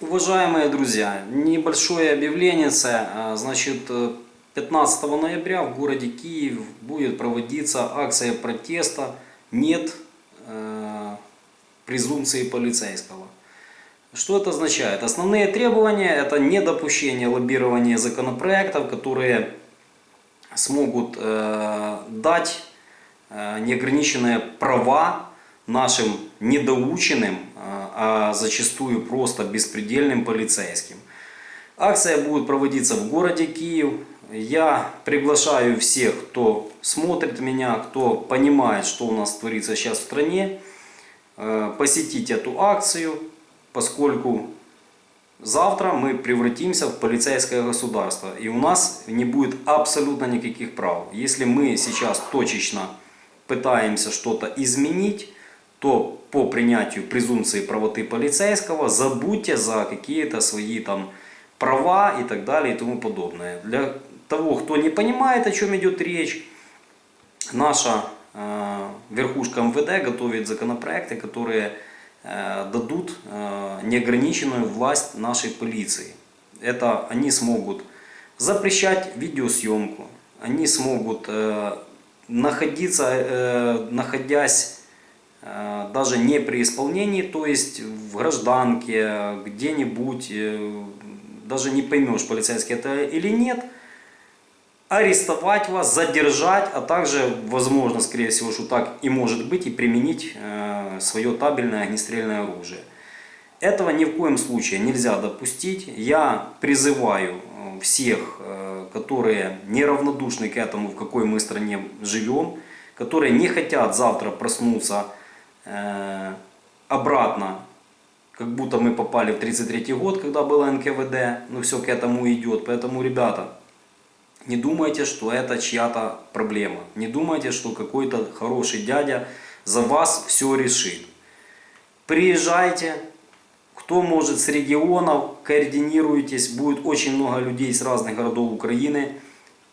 Уважаемые друзья, небольшое объявление. А, Значит, э, 15 ноября в городе Киев будет проводиться акция протеста «Нет э, презумпции полицейского». Что это означает? Основные требования – это недопущение лоббирования законопроектов, которые смогут э, дать э, неограниченные права нашим недоученным, э, а зачастую просто беспредельным полицейским. Акция будет проводиться в городе Киев. Я приглашаю всех, кто смотрит меня, кто понимает, что у нас творится сейчас в стране, э, посетить эту акцию, поскольку завтра мы превратимся в полицейское государство, и у нас не будет абсолютно никаких прав. Если мы сейчас точечно пытаемся что-то изменить, то по принятию презумпции правоты полицейского забудьте за какие-то свои там права и так далее и тому подобное. Для того, кто не понимает, о чем идет речь, наша э, верхушка МВД готовит законопроекты, которые э, дадут э, неограниченную власть нашей полиции. Это они смогут запрещать видеосъемку, они смогут э, находиться, э, находясь даже не при исполнении, то есть в гражданке, где-нибудь, э, даже не поймешь, полицейский это или нет, арестовать вас, задержать, а также, возможно, скорее всего, что так и может быть, и применить э, свое табельное огнестрельное оружие. Этого ни в коем случае нельзя допустить. Я призываю э, всех, э, которые неравнодушны к этому, в какой мы стране живем, которые не хотят завтра проснуться э, обратно, как будто мы попали в 33 год, когда было НКВД, но все к этому идет. Поэтому, ребята, не думайте, что это чья-то проблема. Не думайте, что какой-то хороший дядя за вас все решит. Приезжайте, кто может с регионов, координируйтесь, будет очень много людей с разных городов Украины.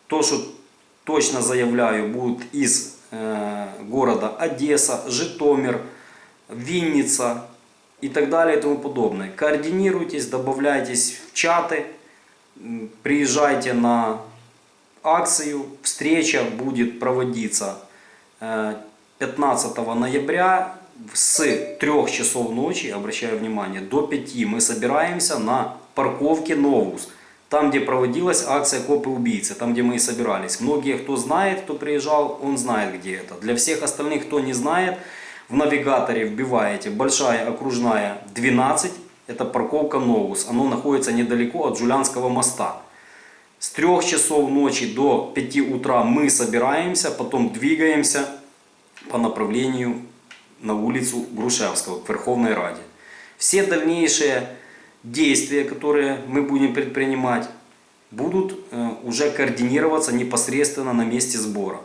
То, что точно заявляю, будут из э, города Одесса, Житомир, Винница и так далее и тому подобное. Координируйтесь, добавляйтесь в чаты, приезжайте на акцию. Встреча будет проводиться э, 15 ноября с 3 часов ночи, обращаю внимание, до 5 мы собираемся на парковке Новус. Там, где проводилась акция «Копы-убийцы», там, где мы и собирались. Многие, кто знает, кто приезжал, он знает, где это. Для всех остальных, кто не знает, в навигаторе вбиваете «Большая окружная 12», это парковка Новус. Оно находится недалеко от Жулянского моста. С 3 часов ночи до 5 утра мы собираемся, потом двигаемся по направлению на улицу Грушевского, к Верховной Раде. Все дальнейшие действия, которые мы будем предпринимать, будут э, уже координироваться непосредственно на месте сбора.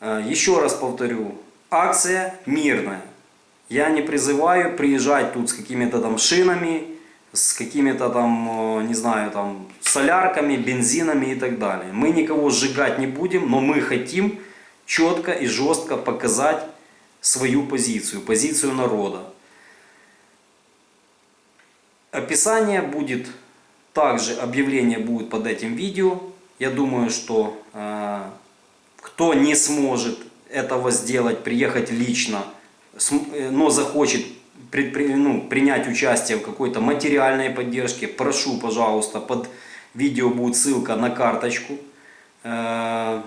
Э, Еще раз повторю, акция мирная. Я не призываю приезжать тут с какими-то там шинами, с какими-то там, э, не знаю, там солярками, бензинами и так далее. Мы никого сжигать не будем, но мы хотим четко и жестко показать свою позицию, позицию народа. Описание будет, также объявление будет под этим видео. Я думаю, что э, кто не сможет этого сделать, приехать лично, э, но захочет предпри- ну, принять участие в какой-то материальной поддержке, прошу, пожалуйста, под видео будет ссылка на карточку, э,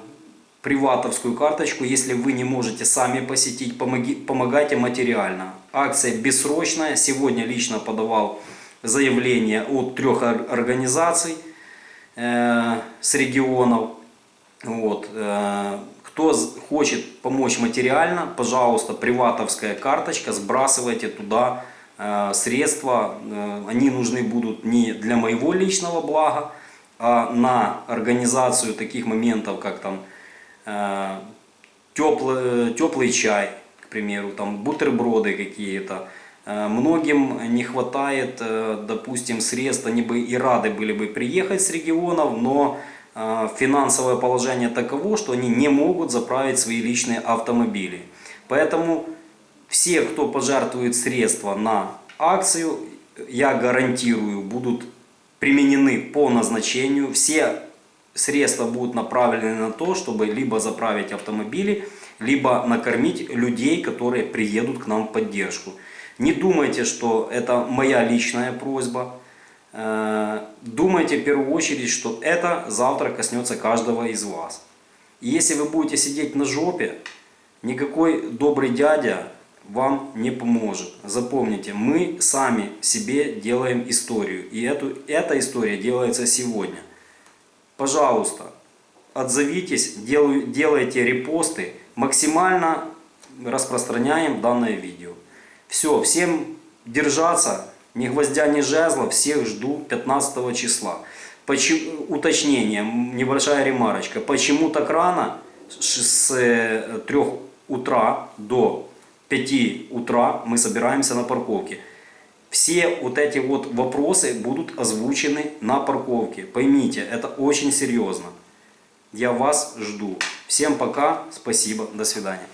приватовскую карточку. Если вы не можете сами посетить, помоги, помогайте материально. Акция бессрочная. Сегодня лично подавал заявление от трех ор- организаций э, с регионов. Вот. э, Кто хочет помочь материально, пожалуйста, приватовская карточка, сбрасывайте туда э, средства. Они нужны будут не для моего личного блага, а на организацию таких моментов, как там теплый, теплый чай, к примеру, там бутерброды какие-то. Э, Многим не хватает, э, допустим, средств, они бы и рады были бы приехать с регионов, но э, финансовое положение таково, что они не могут заправить свои личные автомобили. Поэтому все, кто пожертвует средства на акцию, я гарантирую, будут применены по назначению. Все средства будут направлены на то, чтобы либо заправить автомобили, либо накормить людей, которые приедут к нам в поддержку. Не думайте, что это моя личная просьба. Э, Думайте в первую очередь, что это завтра коснется каждого из вас. И если вы будете сидеть на жопе, никакой добрый дядя вам не поможет. Запомните, мы сами себе делаем историю. И эту, эта история делается сегодня. Пожалуйста, отзовитесь, делайте репосты, максимально распространяем данное видео. Все, всем держаться, ни гвоздя, ни жезла, всех жду 15 числа. Почему, уточнение, небольшая ремарочка. Почему так рано с 3 утра до 5 утра мы собираемся на парковке? Все вот эти вот вопросы будут озвучены на парковке. Поймите, это очень серьезно. Я вас жду. Всем пока, спасибо, до свидания.